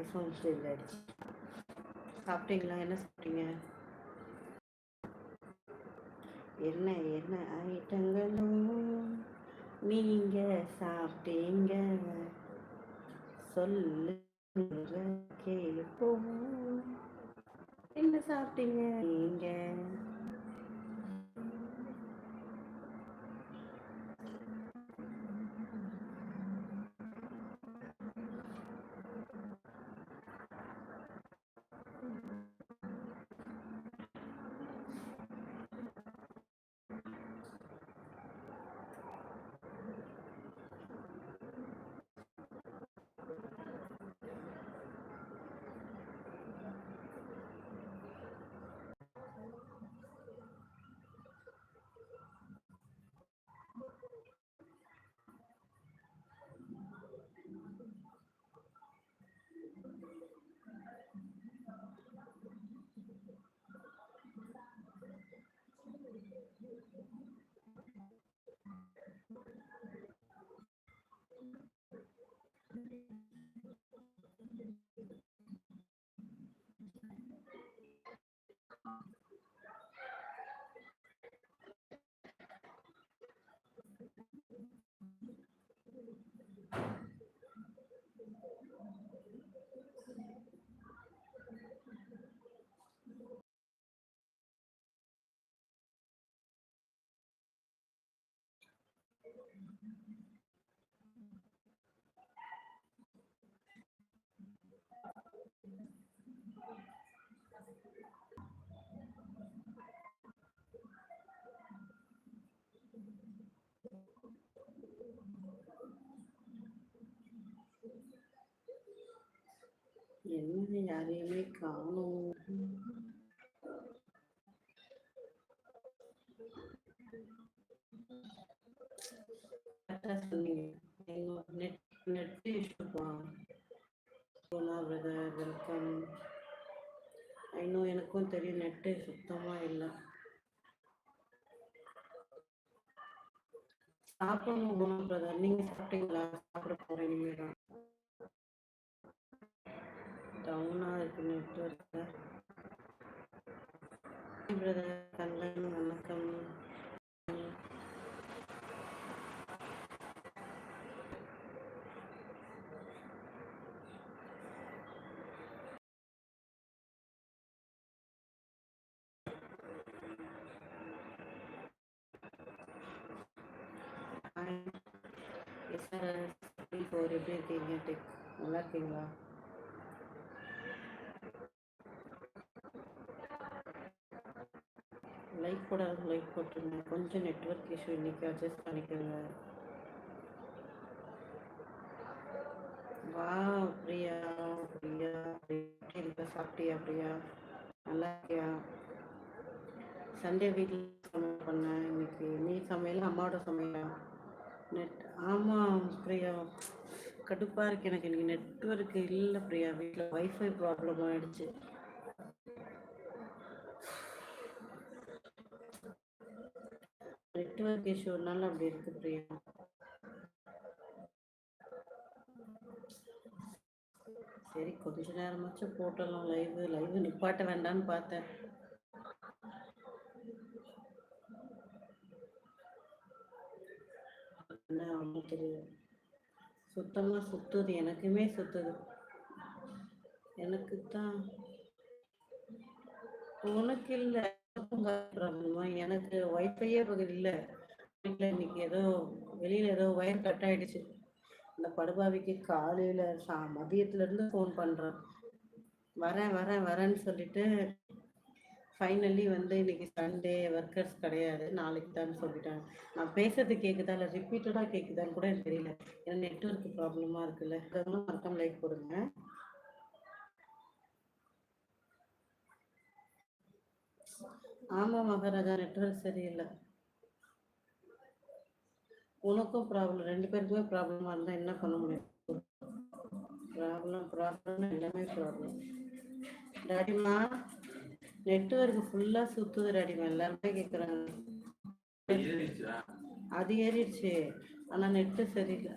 IPhone still ஆயிடுச்சு சாப்பிட்டீங்களா? என்ன சாப்பிட்டீங்க? என்ன என்ன ஐட்டங்களும் நீங்க சாப்பிட்டீங்க? சொல்லு கேட்போம். என்ன சாப்பிட்டீங்க நீங்க? என்ன யாரையுமே காணும் நெட் நெட் இஷ்யூப்பா சோனா பிரதர் வெல்கம் இன்னும் எனக்கும் தெரியும் நெட்டு சுத்தமாக இல்லை. சாப்பிடணும் குணா பிரதர் நீங்கள் சாப்பிட்டீங்களா? சாப்பிட போகிறேன் இனிமேல் தான் டவுனாக இருக்கு நெட்ஒர்க்கு பிரதர் கண்ணன் வணக்கம். எப்படி இருக்கீங்க? டெக் நல்லா இருக்கீங்களா? லைக் போடாத லைக் போட்டுருங்க கொஞ்சம் நெட்ஒர்க் இஷ்யூ இன்னைக்கு அட்ஜஸ்ட் பண்ணிக்கோங்க. வா பிரியா பிரியா எப்படி இருக்க? சாப்பிட்டியா பிரியா? நல்லா இருக்கியா? சண்டே வீட்டில் சமையல் பண்ணேன் இன்னைக்கு. நீ சமையல்? அம்மாவோட சமையலா? நெட் ஆமாம் பிரியா. கடுப்பாக இருக்கு எனக்கு. இன்னைக்கு நெட்ஒர்க் இல்லை பிரியா. வீட்டில் ஒய்ஃபை ப்ராப்ளம் ஆயிடுச்சு. நெட்ஒர்க் இஷ்யூனால அப்படி இருக்கு பிரியா. சரி கொஞ்ச நேரமாச்சும் போட்டலாம் லைவ் லைவ் நிப்பாட்ட வேண்டாம்னு பார்த்தேன். என்ன ஒன்றும் தெரியாது சுத்தமாக சுத்துது எனக்குமே சுத்துது. எனக்கு தான் உனக்கு இல்லை. ப்ராப்ளம் எனக்கு ஒய்ஃபையே இல்லை. வீட்டில் இன்னைக்கு ஏதோ வெளியில் ஏதோ ஒயர் கட் ஆயிடுச்சு. அந்த படுபாவிக்கு காலையில் சா மதியத்துலேருந்து ஃபோன் பண்ணுறேன் வரேன் வரேன் வரேன்னு சொல்லிட்டு ஃபைனலி வந்து இன்னைக்கு சண்டே ஒர்க்கர்ஸ் கிடையாது. நாளைக்கு தான் சொல்லிட்டாங்க. நான் பேசுறது கேட்குதா இல்லை ரிப்பீட்டடாக கேட்குதான்னு கூட எனக்கு தெரியல. ஏன்னா நெட்ஒர்க் ப்ராப்ளமாக இருக்குல்ல. மறக்காம லைக் போடுங்க. ஆமாம் மகாராஜா நெட்ஒர்க் சரியில்லை. உனக்கும் ப்ராப்ளம் ரெண்டு பேருக்குமே ப்ராப்ளமாக இருந்தால் என்ன பண்ண முடியும்? ப்ராப்ளம் ப்ராப்ளம் எல்லாமே ப்ராப்ளம் டாடிமா நெட்ஒர்க் ஃபுல்லாக சுற்றுது டாடிமா எல்லாருமே கேட்குறாங்க அது ஏறிடுச்சு? ஆனால் நெட்டு சரியில்லை.